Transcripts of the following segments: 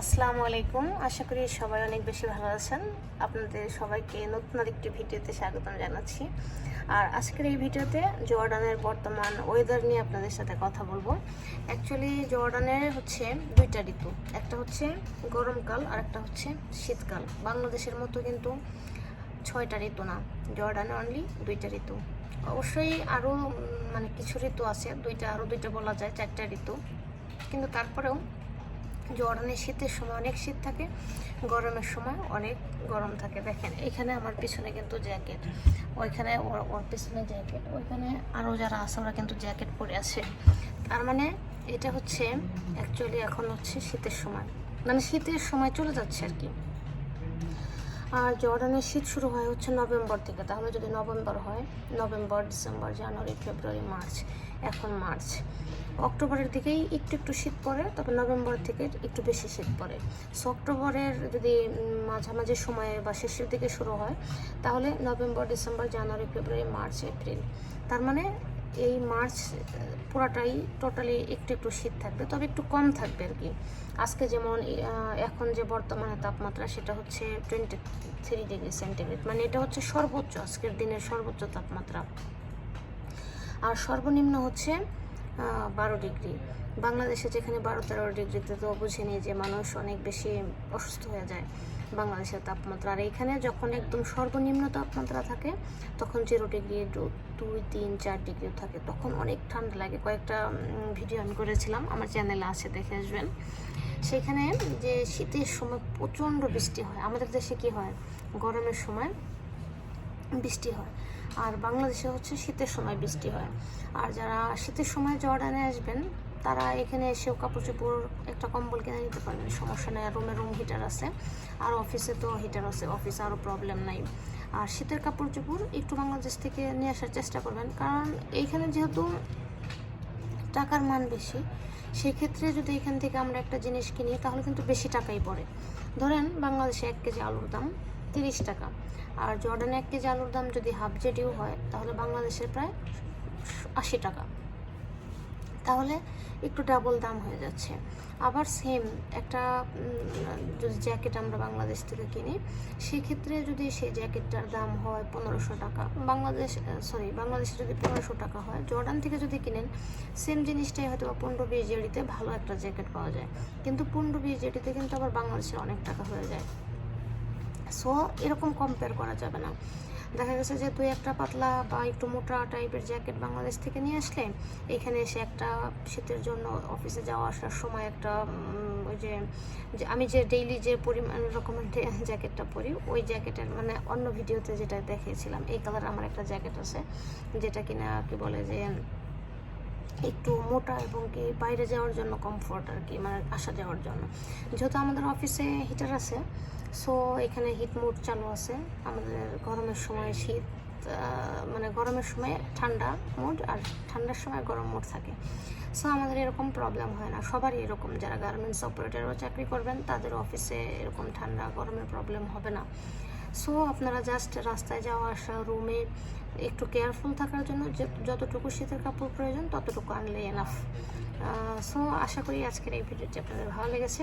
আসসালামু আলাইকুম। আশা করি সবাই অনেক বেশি ভালো আছেন। আপনাদের সবাইকে নতুন আরেকটি ভিডিওতে স্বাগতম জানাচ্ছি। আর আজকের এই ভিডিওতে জর্ডানের বর্তমান ওয়েদার নিয়ে আপনাদের সাথে কথা বলব। অ্যাকচুয়ালি জর্ডানের হচ্ছে দুইটা ঋতু। একটা হচ্ছে গরমকাল আর একটা হচ্ছে শীতকাল। বাংলাদেশের মতো কিন্তু ছয়টা ঋতু না। জর্ডানে অনলি দুইটা ঋতু। অবশ্যই আরও মানে কিছু ঋতু আছে। দুইটা আরও দুইটা বলা যায়, চারটা ঋতু। কিন্তু তারপরেও জর্ডানের শীতের সময় অনেক শীত থাকে, গরমের সময় অনেক গরম থাকে। দেখেন, এখানে আমার পিছনে কিন্তু জ্যাকেট, ওইখানে ওর ওর পিছনে জ্যাকেট, ওইখানে আরও যারা আছে ওরা কিন্তু জ্যাকেট পরে আছে। তার মানে এটা হচ্ছে অ্যাকচুয়ালি এখন হচ্ছে শীতের সময়। মানে শীতের সময় চলে যাচ্ছে আর কি। আর জর্ডানের শীত শুরু হয় হচ্ছে নভেম্বর থেকে। তাহলে যদি নভেম্বর হয়, November, December, January, February, March, এখন মার্চ। অক্টোবরের দিকেই একটু একটু শীত পড়ে তবে নভেম্বর থেকে একটু বেশি শীত পড়ে। সো অক্টোবরের যদি মাঝামাঝি সময়ে বা শেষের দিকে শুরু হয়, তাহলে November, December, January, February, March, April, তার মানে এই মার্চ পুরাটাই টোটালি একটু একটু শীত থাকবে, তবে একটু কম থাকবে আর কি। আজকে যেমন এখন যে বর্তমানে তাপমাত্রা, সেটা হচ্ছে টোয়েন্টি থ্রি ডিগ্রি সেন্টিগ্রেড মানে এটা হচ্ছে সর্বোচ্চ, আজকের দিনের সর্বোচ্চ তাপমাত্রা। আর সর্বনিম্ন হচ্ছে বারো ডিগ্রি। বাংলাদেশে যেখানে বারো তেরো ডিগ্রিতে তো বুঝিনি যে মানুষ অনেক বেশি অসুস্থ হয়ে যায় বাংলাদেশের তাপমাত্রা। আর এখানে যখন একদম সর্বনিম্ন তাপমাত্রা থাকে, তখন জিরো ডিগ্রি দুই, তিন, চার ডিগ্রিও থাকে। তখন অনেক ঠান্ডা লাগে। কয়েকটা ভিডিও আমি করেছিলাম, আমার চ্যানেলে আছে, দেখে আসবেন। সেখানে যে শীতের সময় প্রচণ্ড বৃষ্টি হয়। আমাদের দেশে কি হয়? গরমের সময় বৃষ্টি হয়। আর বাংলাদেশে হচ্ছে শীতের সময় বৃষ্টি হয়। আর যারা শীতের সময় জর্ডানে আসবেন, তারা এখানে এসেও কাপড় চোপড় একটা কম্বল কিনে নিতে পারবেন, সমস্যা নেই। রুমে রুম হিটার আছে, আর অফিসে তো হিটার আছে অফিসে আরও প্রবলেম নাই। আর শীতের কাপড় চোপড় একটু বাংলাদেশ থেকে নিয়ে আসার চেষ্টা করবেন, কারণ এইখানে যেহেতু টাকার মান বেশি, সেক্ষেত্রে যদি এখান থেকে আমরা একটা জিনিস কিনি, তাহলে কিন্তু বেশি টাকাই পড়ে। ধরেন বাংলাদেশে এক কেজি আলুর দাম তিরিশ টাকা। আর জর্ডানে এক কেজি আলুর দাম যদি হাফ জেডিও হয়, তাহলে বাংলাদেশের প্রায় আশি টাকা। তাহলে একটু ডাবল দাম হয়ে যাচ্ছে। আবার সেম একটা যদি জ্যাকেট আমরা বাংলাদেশ থেকে কিনি, সেক্ষেত্রে যদি সেই জ্যাকেটটার দাম হয় পনেরোশো টাকা, বাংলাদেশ সরি বাংলাদেশে যদি পনেরোশো টাকা হয়, জর্ডান থেকে যদি কিনেন সেম জিনিসটাই হয়তো বা পনেরো বিশ জেডিতে ভালো একটা জ্যাকেট পাওয়া যায়। কিন্তু পনেরো বিশ জেডিতে কিন্তু আবার বাংলাদেশে অনেক টাকা হয়ে যায়। সো এরকম কম্পেয়ার করা যাবে না। দেখা গেছে যে তুই একটা পাতলা বা একটু মোটা টাইপের জ্যাকেট বাংলাদেশ থেকে নিয়ে আসলে, এখানে এসে একটা শীতের জন্য অফিসে যাওয়া আসার সময় একটা ওই যে আমি যে ডেইলি যে পরিমাণ রকমের জ্যাকেটটা পরি, ওই জ্যাকেটের মানে অন্য ভিডিওতে যেটা দেখিয়েছিলাম, এই কালার আমার একটা জ্যাকেট আছে, যেটা কিনা কি বলে যে একটু মোটা এবং কি বাইরে যাওয়ার জন্য কমফোর্ট আর কি মানে আসা যাওয়ার জন্য। যেহেতু আমাদের অফিসে হিটার আছে সো এখানে হিট মোড চালু আছে। আমাদের গরমের সময় শীত মানে গরমের সময় ঠান্ডা মোড আর ঠান্ডার সময় গরম মোড থাকে। সো আমাদের এরকম প্রবলেম হয় না, সবারই এরকম। যারা গার্মেন্টস অপারেটারও চাকরি করবেন, তাদের অফিসে এরকম ঠান্ডা গরমের প্রবলেম হবে না। সো আপনারা জাস্ট রাস্তায় যাওয়া, আসা রুমে একটু কেয়ারফুল থাকার জন্য যতটুকু শীতের কাপড় প্রয়োজন, ততটুকু আনলে এনাফ সো আশা করি আজকের এই ভিডিওটি আপনাদের ভালো লেগেছে।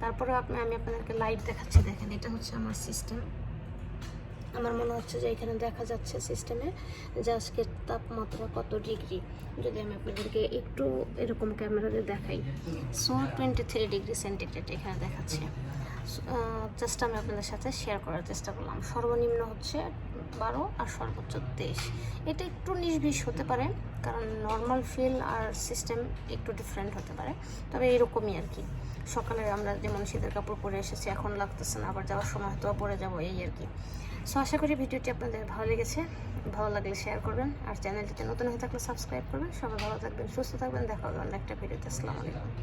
তারপরে আমি আপনাদেরকে লাইট দেখাচ্ছি। দেখেন, এটা হচ্ছে আমার সিস্টেম আমার মনে হচ্ছে যে এখানে দেখা যাচ্ছে সিস্টেমে যে আজকের তাপমাত্রা কত ডিগ্রি যদি আমি আপনাদেরকে একটু এরকম ক্যামেরাতে দেখাই। So twenty three degree centigrade এখানে দেখাচ্ছে। জাস্ট আমি আপনাদের সাথে শেয়ার করার চেষ্টা করলাম। সর্বনিম্ন হচ্ছে বারো আর সর্বোচ্চ তেইশ। এটা একটু নির্বিষ হতে পারে, কারণ নর্মাল ফিল আর সিস্টেম একটু ডিফারেন্ট হতে পারে। তবে এরকমই আর কি। সকালে আমরা যেমন শীতের কাপড় পরে এসেছি, এখন লাগতেছে না, আবার যাওয়ার সময় হয়তো পরে যাব, এই আর কি। সো আশা করি ভিডিওটি আপনাদের ভালো লেগেছে। ভালো লাগলে শেয়ার করবেন। আর চ্যানেলটিতে নতুন হয়ে থাকলে সাবস্ক্রাইব করবেন। সবাই ভালো থাকবেন, সুস্থ থাকবেন। দেখা হবে অন্য একটা ভিডিওতে আসসালামু আলাইকুম।